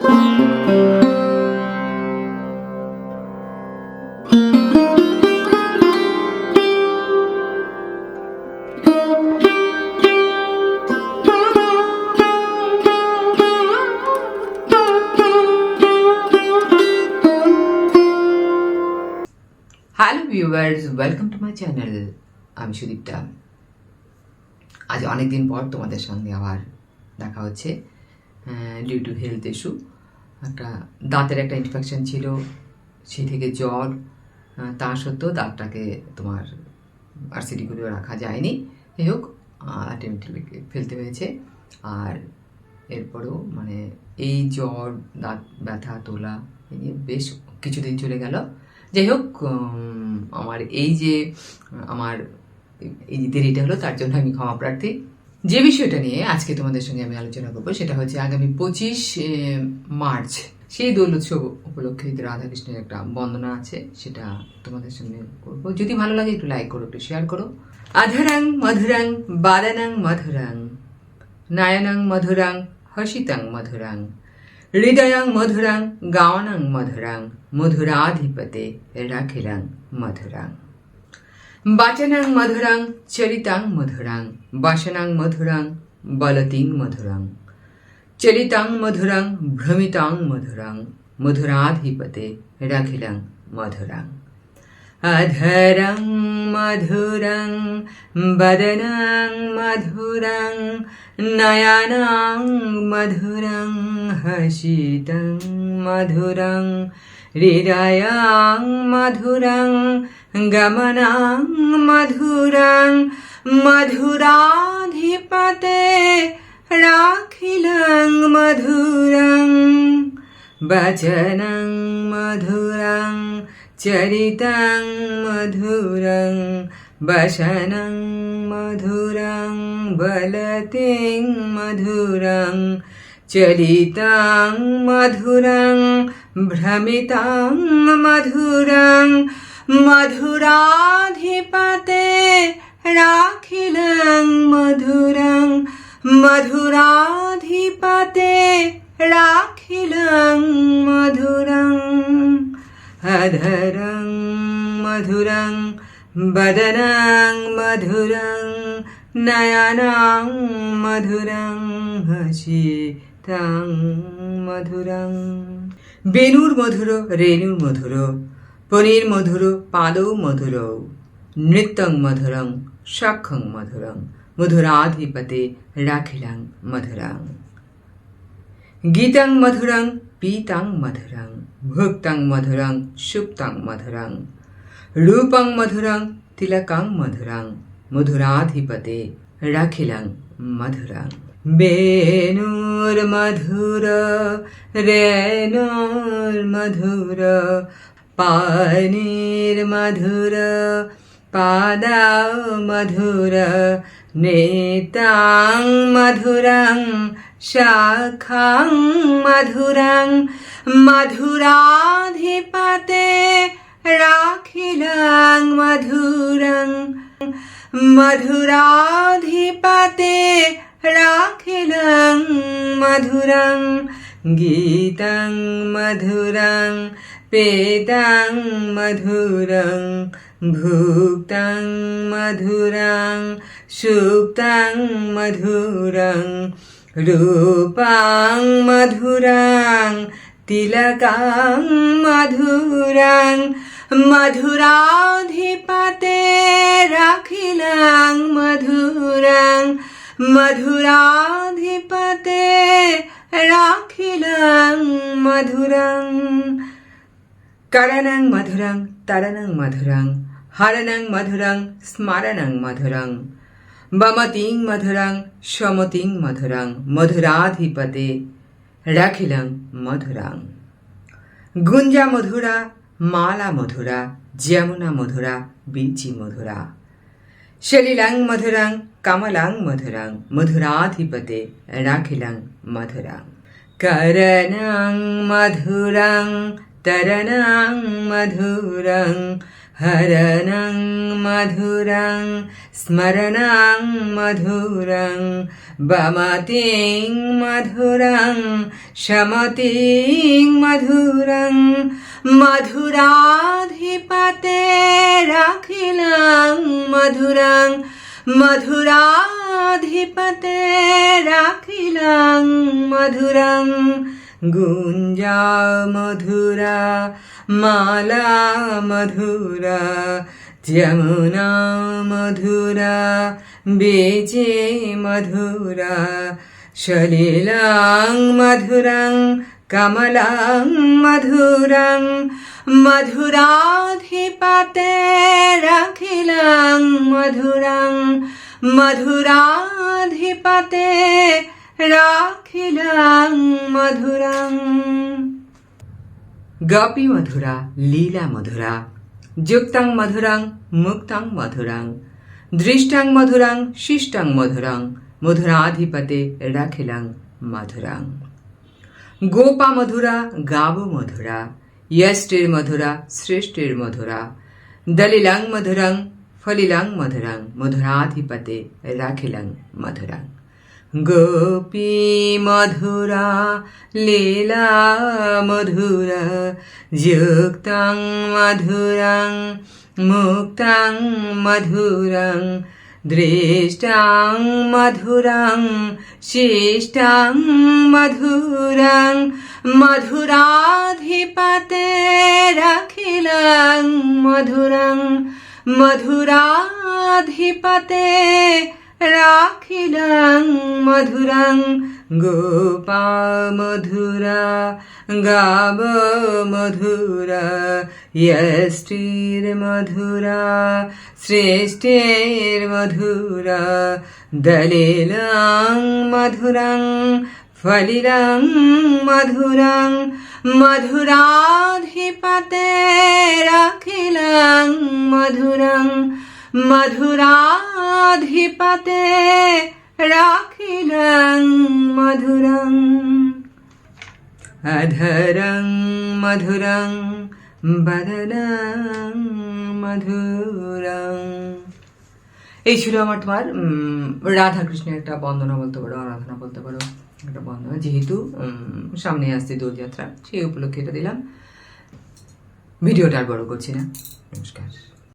Hello welcome to my channel আমি সুদীপ্তা আজ অনেক দিন পর তোমাদের সঙ্গে আবার দেখা হচ্ছে। ডিউ টু হেলথ ইস্যু একটা দাঁতের একটা ইনফেকশন ছিল, সেই থেকে জ্বর তা সত্ত্বেও দাঁতটাকে তোমার আরসিডি করে রাখা যায়নি। যাই হোক আলটিমেটলি ফেলতে হয়েছে। আর এরপরেও মানে এই জ্বর, দাঁত ব্যথা, তোলা এই নিয়ে বেশ কিছুদিন চলে গেল। যাই হোক আমার এই যে, আমার এই দেরিটা হলো, তার জন্য আমি ক্ষমা প্রার্থী। যে বিষয়টা নিয়ে আজকে তোমাদের সঙ্গে আমি আলোচনা করব সেটা হচ্ছে আগামী পঁচিশ মার্চ সেই দোল উৎসব উপলক্ষে রাধাকৃষ্ণের একটা বন্দনা আছে, সেটা তোমাদের সঙ্গে করব। যদি ভালো লাগে একটু লাইক করো, একটু শেয়ার করো। আধারাং মধুরাং, বাদানাং মধুরাং, নায়নাং মধুরাং, হসিতাং মধুরাং, হৃদয়াং মধুরাং গাওয়ানাং মধুরাং, মধুরাধিপতে রাখিলাং মধুরাং। বাচনাং মধুরাং চরিতাং মধুরাং বাসনাং মধুরাং বলতিং মধুরাং চরিতাং মধুরাং ভ্রমিতাং মধুরাং মধুরাধিপতে রাখিলাং মধুরাং अधरं मधुरं वदनं मधुरं नयनं मधुरं हसितं मधुरं हृदयं मधुरं গমনাং মধুরাং মধুরাধিপতে রাখিলাং মধুরং বচনং মধুরং চরিতাং মধুরং বসনং মধুরং বলতিং মধুরং চরিতাং মধুরং ভ্রমিতাং মধুরং মধুরাধিপতে রাখিলং মধুরং, মধুরাধিপতে রাখিলং মধুরং। অধরং মধুরং, বদনং মধুরং, নয়নং মধুরং, হসিতং মধুরং। বেণুর মধুর, রেণুর মধুর পনির মধুর পাদৌ মধুর, নৃত্যং মধুরং সক্ষং মধুরং, মধুরাধিপতে রাখিলাং মধুরাং। গীতং মধুরং, পীতং মধুরং, ভুক্তং মধুরং, সুপ্তং মধুরং, রূপং মধুরং, তিলকং মধুরং, মধুরাধিপতে রাখিলং মধুরং। বেনুর মধুর, রেনুর মধুর পানির মধুর পাদাও মধুর নেতাং মধুরং শাখাং মধুরং মধুরাধিপতে রাখিলাং মধুরং মধুরাধিপতে রাখিলাং মধুরং গীতং মধুরং পেদং মধুরং ভুক্তং মধুরং সুক্তং মধুরং রূপং মধুরং তিলকং মধুরং মধুরাধিপতে রাখিলাং মধুরং মধুরাধিপতে রাখিলাং মধুরং, করণং মধুরং, তরণং মধুরং, হরণং মধুরং, স্মরণং মধুরং বমতিং মধুরং, সমতিং মধুরং, মধুরাধিপতে রাখিলং মধুরাং। গুঞ্জা মধুরা, মালা মধুরা, যমুনা মধুরা, বীচি মধুরা সলিলং মধুরং কমলং মধুরং মধুরাধিপতে রাখিলং মধুরং করণং মধুরং তরণং মধুরং হরণং মধুরং স্মরণং মধুরং বমতিং মধুরং শমতিং মধুরং মধুরাধিপতে রাখিলাং মধুরং মধুরাধিপতে রাখিলাং মধুরং গুঞ্জা মধুরা মালা মধুরা যমুনা মধুরা বেজে মধুরা সলিলাং মধুরং কমলাং মধুরং মধুরাধিপতে রাখিলাং মধুরং মধুরাধিপতে রাখিলাং মধুরং গপি মধুরা লীলা মধুরা যুক্তং মধুরং মুক্তং মধুরং দৃষ্টং মধুরং শিষ্টং মধুরং মধুরাধিপতে রাখিলাং মধুরং গোপা মধুরা, গাব মধুরা, ইয়ষ্টের মধুরা, শ্রেষ্ঠের মধুরা, দলিলাং মধুরং, ফলিলাং মধুরং, মধুরাধিপতে রাখিলাং মধুরং। গোপী মধুরা, লীলা মধুরা, যুক্তং মধুরং, মুক্তং মধুরং দৃষ্টাং মধুরং শিষ্টাং মধুরং মধুরাধিপতে রাখিলং মধুরং মধুরাধিপতে রাখিলাং মধুরং গোপা মধুরা গাব মধুরা ইয়ষ্টির মধুরা শ্রেষ্ঠের মধুরা দলিলাং মধুরাং ফলিলাং মধুরাং মধুরাধিপতে রাখিলাং মধুরং মধুরাধিপতে রাখিলং মধুরং। অধরং মধুরং, বদনং মধুরং। এই ছিল আমার তোমার রাধাকৃষ্ণের একটা বন্দনা বলতে পারো, আরাধনা বলতে পারো, একটা বন্দনা। যেহেতু সামনে আসছে দোলযাত্রা, সেই উপলক্ষে এটা দিলাম। ভিডিওটা আর বড় করছি না। নমস্কার।